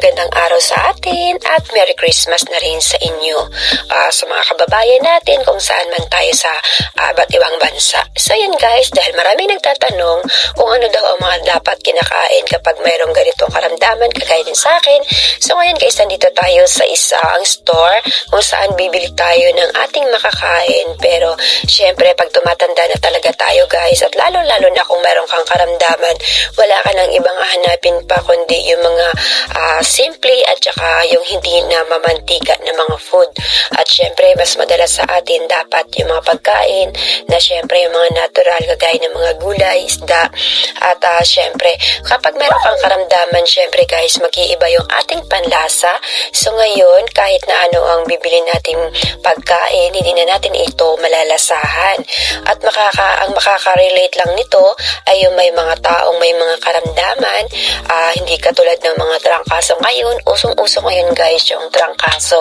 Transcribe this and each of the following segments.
magandang araw sa atin at Merry Christmas na rin sa inyo. Ah, sa mga kababayan natin kung saan man tayo sa ah, iba't ibang bansa. So yan guys, dahil maraming nagtatanong kung ano daw ang mga dapat kinakain kapag mayroong ganitong karamdaman kagaya din sa akin. So ngayon guys, nandito tayo sa isang store kung saan bibili tayo ng ating makakain. Pero syempre pag tumatanda na talaga tayo guys at lalo-lalo na kung mayroong kang karamdaman, wala ka nang ibang hahanapin pa kundi yung mga ah, simple at saka yung hindi na mamantika na mga food. At syempre, mas madalas sa atin dapat yung mga pagkain na syempre yung mga natural kagaya ng mga gulay, isda. At ah, syempre, kapag meron kang karamdaman, syempre guys, mag-iiba yung ating panlasa. So ngayon, kahit na ano ang bibili nating pagkain, hindi na natin ito malalasahan. At makaka, ang makaka-relate lang nito ay yung may mga taong may mga karamdaman, ah, hindi katulad ng mga trangkaso ngayon, usong-uso ngayon guys yung trangkaso.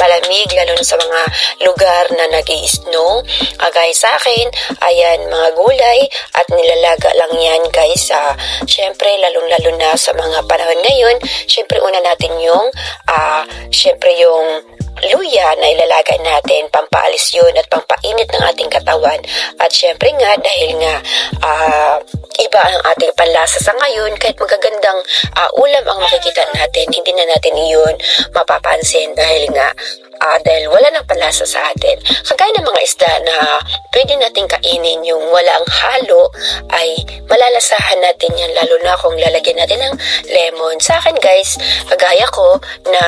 Malamig, lalo sa mga lugar na nag snow Kagaya sa akin, ayan, mga gulay at nilalaga lang yan guys. Ah, syempre, lalong-lalo na sa mga panahon ngayon, syempre una natin yung, ah, syempre yung luya na ilalaga natin, pampaalis yun at pampainit ng ating katawan. At syempre nga, dahil nga ah, iba ang ating panlasa sa ngayon, kahit magagandang ah, ulam ang makikita natin, hindi na natin iyon mapapansin dahil nga ah, dahil wala nang panlasa sa atin. Kagaya ng mga isda na pwede natin kainin yung walang halo ay malalasahan natin yan lalo na kung lalagyan natin ng lemon. Sa akin guys, kagaya ko na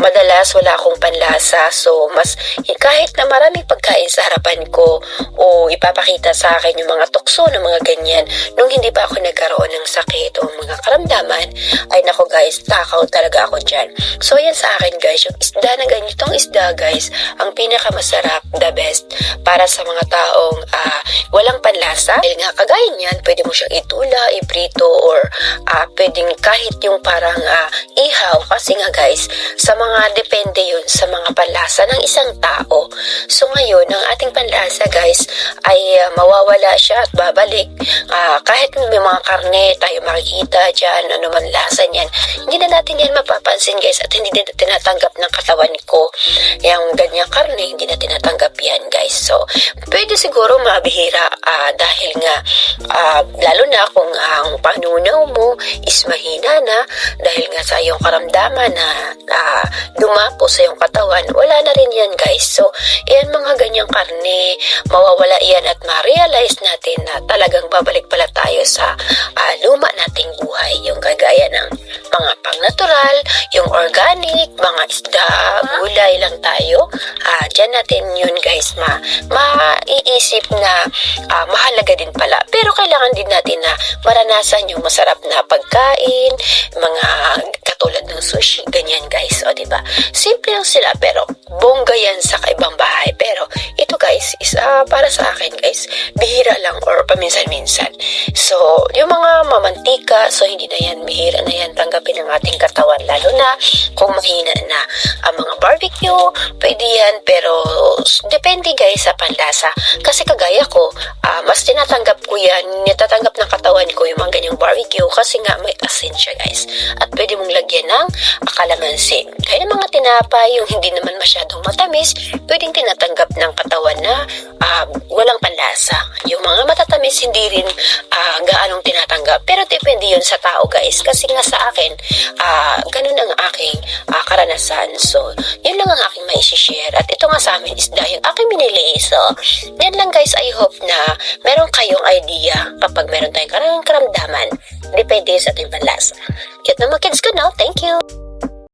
madalas wala akong panlasa. So mas kahit na maraming pagkain sa harapan ko o ipapakita sa akin yung mga tukso ng mga ganyan nung hindi pa ako nagkaroon ng sakit o mga karamdaman ay nako guys takaw talaga ako dyan. So yan sa akin guys yung isda na ganitong isda guys ang pinakamasarap the best para sa mga taong ah, walang panlasa. Dahil nga kagaya niyan pwede mo siyang itula, iprito or ah, pwedeng kahit yung parang ah, ihaw. Kasi nga guys sa mga depende yun sa mga panlasa ng isang tao. So ngayon, ang ating panlasa guys ay ah, mawawala siya at babalik. Ah, kahit may mga karne tayo makikita dyan, ano man lasa niyan, hindi na natin yan mapapansin guys at hindi na tinatanggap ng katawan ko yung ganyang karne, hindi na tinatanggap yan guys. So, pwede siguro mabihira ah, dahil nga ah, lalo na kung ang panunaw mo is mahina na dahil nga sa iyong karamdaman na ah, dumapo sa iyong katawan, wala na rin yan guys. So, yan mga ganyang karne, mawawala yan at ma-realize natin na talagang babalik pala tayo sa ah, luma nating buhay. Yung kagaya ng mga pang-natural, yung organic, mga isda, gulay lang tayo. Ah, dyan natin yun guys, ma maiisip na ah, mahalaga din pala. Pero kailangan din natin na maranasan yung masarap na pagkain, mga katulad ng sushi, ganyan guys. O, di ba? Simple lang sila, pero bongga yan sa kaibang bahay. Pero guys, is ah, para sa akin guys, bihira lang or paminsan-minsan. So, yung mga mamantika, so hindi na yan, bihira na yan tanggapin ng ating katawan. Lalo na kung mahina na ang mga barbecue, pwede yan, pero depende guys sa panlasa. Kasi kagaya ko, ah, mas tinatanggap ko yan, natatanggap ng katawan ko yung mga ganyang barbecue kasi nga may asin siya guys. At pwede mong lagyan ng kalamansi. Kaya ng mga tinapay, yung hindi naman masyadong matamis, pwedeng tinatanggap ng katawan matatamis, hindi rin ah, gaanong tinatanggap. Pero depende yun sa tao guys. Kasi nga sa akin, ah, ganun ang aking ah, karanasan. So, yun lang ang aking maisishare. At ito nga sa amin is dahil aking binili. So, yan lang guys. I hope na meron kayong idea kapag meron tayong karam karamdaman. Depende sa ating panlasa. Kaya na mga kids ko now. Thank you!